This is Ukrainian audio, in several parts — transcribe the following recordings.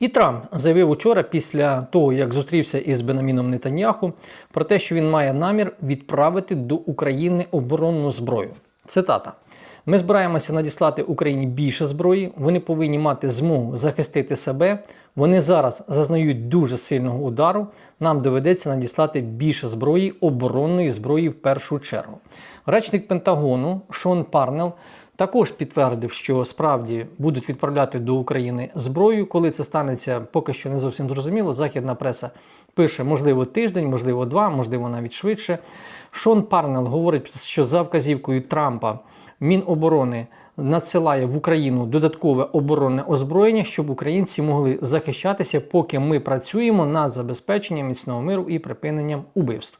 І Трамп заявив учора, після того, як зустрівся із Бенаміном Нетаньяху, про те, що він має намір відправити до України оборонну зброю. Цитата. Ми збираємося надіслати Україні більше зброї. Вони повинні мати змогу захистити себе. Вони зараз зазнають дуже сильного удару. Нам доведеться надіслати більше зброї, оборонної зброї в першу чергу. Речник Пентагону Шон Парнел також підтвердив, що справді будуть відправляти до України зброю. Коли це станеться, поки що не зовсім зрозуміло. Західна преса пише, можливо, тиждень, можливо, два, можливо, навіть швидше. Шон Парнел говорить, що за вказівкою Трампа Міноборони надсилає в Україну додаткове оборонне озброєння, щоб українці могли захищатися, поки ми працюємо над забезпеченням міцного миру і припиненням убивств.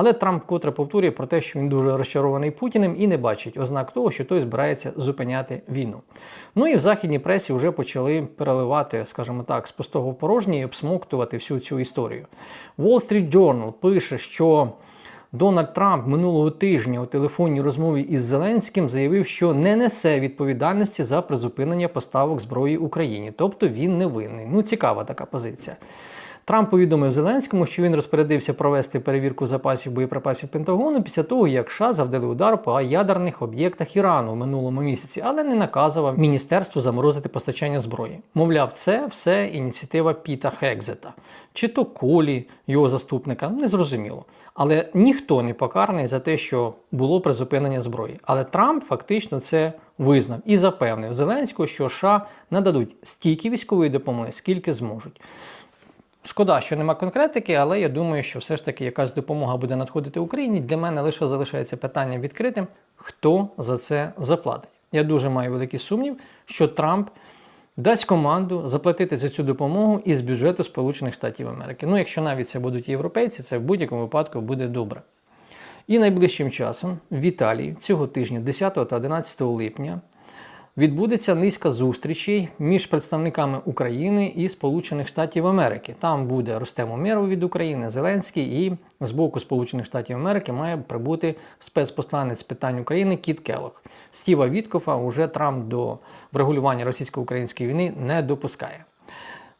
Але Трамп котре повторює про те, що він дуже розчарований Путіним і не бачить ознак того, що той збирається зупиняти війну. Ну і в західній пресі вже почали переливати, скажімо так, з пустого в порожнє і обсмоктувати всю цю історію. Wall Street Journal пише, що. Дональд Трамп минулого тижня у телефонній розмові із Зеленським заявив, що не несе відповідальності за призупинення поставок зброї Україні, тобто він не винний. Ну, цікава така позиція. Трамп повідомив Зеленському, що він розпорядився провести перевірку запасів боєприпасів Пентагону після того, як США завдали удар по ядерних об'єктах Ірану в минулому місяці, але не наказував міністерству заморозити постачання зброї. Мовляв, це все ініціатива Піта Хекзета, чи то Колі, його заступника, незрозуміло. Але ніхто не покараний за те, що було призупинення зброї. Але Трамп фактично це визнав і запевнив Зеленського, що США нададуть стільки військової допомоги, скільки зможуть. Шкода, що нема конкретики, але я думаю, що все ж таки якась допомога буде надходити Україні. Для мене лише залишається питання відкритим, хто за це заплатить. Я дуже маю великий сумнів, що Трамп дасть команду заплатити за цю допомогу із бюджету Сполучених Штатів Америки. Ну, якщо навіть це будуть європейці, це в будь-якому випадку буде добре. І найближчим часом в Італії цього тижня, 10 та 11 липня, відбудеться низка зустрічей між представниками України і Сполучених Штатів Америки. Там буде Ростем Умєров від України, Зеленський, і з боку Сполучених Штатів Америки має прибути спецпосланець питань України Кіт Келох. Стіва Віткофа уже Трамп до врегулювання російсько-української війни не допускає.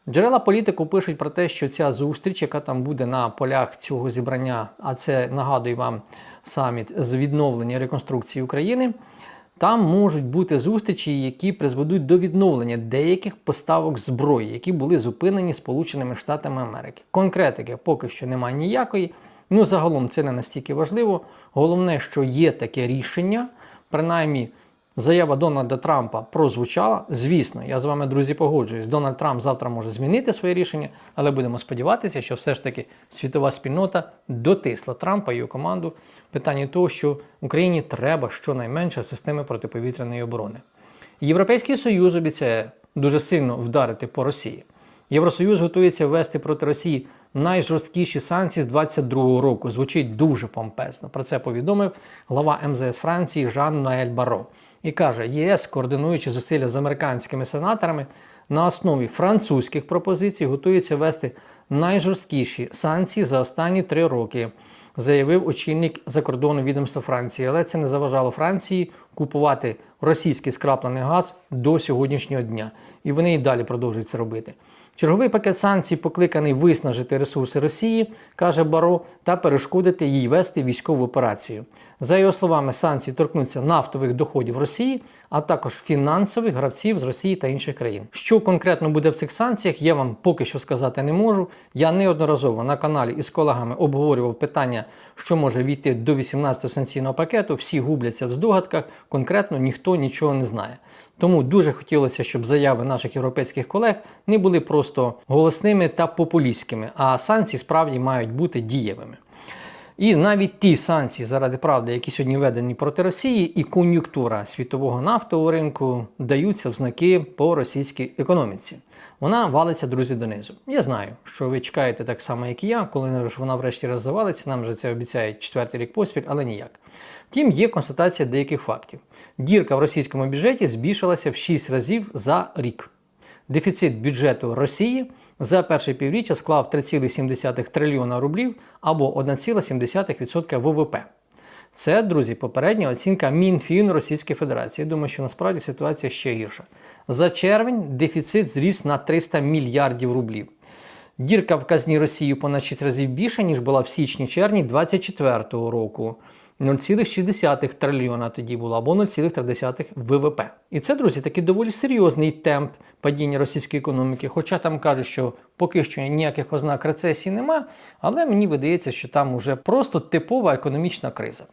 Джерела політику пишуть про те, що ця зустріч, яка там буде на полях цього зібрання, а це нагадую вам саміт з відновлення реконструкції України. Там можуть бути зустрічі, які призведуть до відновлення деяких поставок зброї, які були зупинені Сполученими Штатами Америки. Конкретики поки що немає ніякої. Ну загалом це не настільки важливо. Головне, що є таке рішення, принаймні. Заява Дональда Трампа прозвучала. Звісно, я з вами, друзі, погоджуюсь. Дональд Трамп завтра може змінити своє рішення, але будемо сподіватися, що все ж таки світова спільнота дотисла Трампа і його команду в питанні того, що Україні треба щонайменше системи протиповітряної оборони. Європейський Союз обіцяє дуже сильно вдарити по Росії. Євросоюз готується ввести проти Росії найжорсткіші санкції з 2022 року. Звучить дуже помпезно. Про це повідомив глава МЗС Франції Жан Ноель Баро і каже, ЄС, координуючи зусилля з американськими сенаторами, на основі французьких пропозицій готується вести найжорсткіші санкції за останні три роки, заявив очільник закордонного відомства Франції. Але це не заважало Франції купувати російський скраплений газ до сьогоднішнього дня. І вони і далі продовжують це робити. Черговий пакет санкцій покликаний виснажити ресурси Росії, каже Баро, та перешкодити їй вести військову операцію. За його словами, санкції торкнуться нафтових доходів Росії, а також фінансових гравців з Росії та інших країн. Що конкретно буде в цих санкціях, я вам поки що сказати не можу. Я неодноразово на каналі із колегами обговорював питання, що може війти до 18-го санкційного пакету. Всі губляться в здогадках, конкретно ніхто нічого не знає. Тому дуже хотілося, щоб заяви наших європейських колег не були просто голосними та популістськими, а санкції справді мають бути дієвими. І навіть ті санкції заради правди, які сьогодні введені проти Росії, і кон'юнктура світового нафтового ринку даються в знаки по російській економіці. Вона валиться, друзі, донизу. Я знаю, що ви чекаєте так само, як і я, коли вона врешті раз завалиться, нам же це обіцяють четвертий рік поспіль, але ніяк. Втім, є констатація деяких фактів. Дірка в російському бюджеті збільшилася в 6 разів за рік. Дефіцит бюджету Росії за перше півріччя склав 3,7 трильйона рублів або 1,7% ВВП. Це, друзі, попередня оцінка Мінфін Російської Федерації. Я думаю, що насправді ситуація ще гірша. За червень дефіцит зріс на 300 мільярдів рублів. Дірка в казні Росії понад 6 разів більша, ніж була в січні-червні 2024 року. 0,6 трильйона тоді було, або 0,3 ВВП. І це, друзі, такий доволі серйозний темп падіння російської економіки. Хоча там кажуть, що поки що ніяких ознак рецесії нема, але мені видається, що там уже просто типова економічна криза.